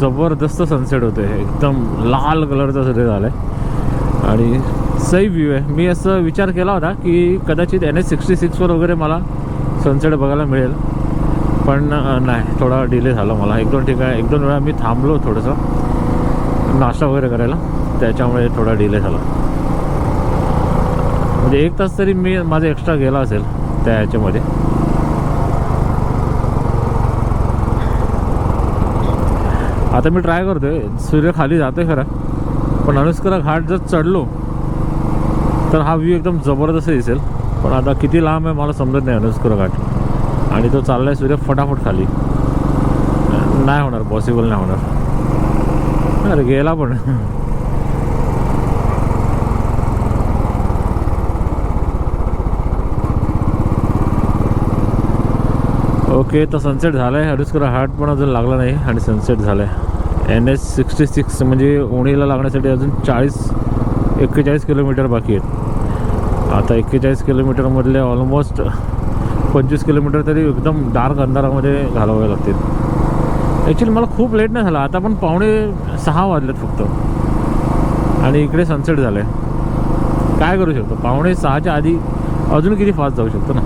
जबरदस्त सनसेट होते एकदम लाल कलरचा सूर्य झाला आहे आणि सही व्ह्यू आहे. मी असं विचार केला होता की कदाचित एन एस सिक्स्टी सिक्सवर वगैरे मला सनसेट बघायला मिळेल. पण नाही. थोडा डिले झाला मला. एक दोन ठिकाणी एक दोन वेळा मी थांबलो थोडंसं. नाश्ता वगैरे करायला. त्याच्यामुळे थोडा डिले झाला. म्हणजे एक तास तरी मी माझा एक्स्ट्रा गेला असेल त्या ह्याच्यामध्ये आता मी ट्राय करतोय. सूर्य खाली जातोय खरा. पण अनुष्करा घाट जर चढलो तर हा व्ह्यू एकदम जबरदस्त दिसेल. पण आता किती लांब आहे मला समजत नाही अनुष्करा घाट. आणि तो चाललाय सूर्य फटाफट खाली. नाही होणार पॉसिबल नाही होणार. अरे गेला पण. ओके तर सनसेट झाला आहे हरिस्कर हार्ट पण अजून लागला नाही आणि सनसेट झाला आहे एन एस सिक्स्टी सिक्स म्हणजे उणीला लागण्यासाठी अजून चाळीस एक्केचाळीस किलोमीटर बाकी आहेत. आता एक्केचाळीस किलोमीटरमधले ऑलमोस्ट पंचवीस किलोमीटर तरी एकदम डार्क अंधारामध्ये घालवावे लागतील. ॲक्च्युली मला खूप लेट नाही झाला. आता पण पावणे सहा वाजलेत फक्त. आणि इकडे सनसेट झालं आहे काय करू शकतो? पावणे सहाच्या आधी अजून किती फास्ट जाऊ शकतो ना?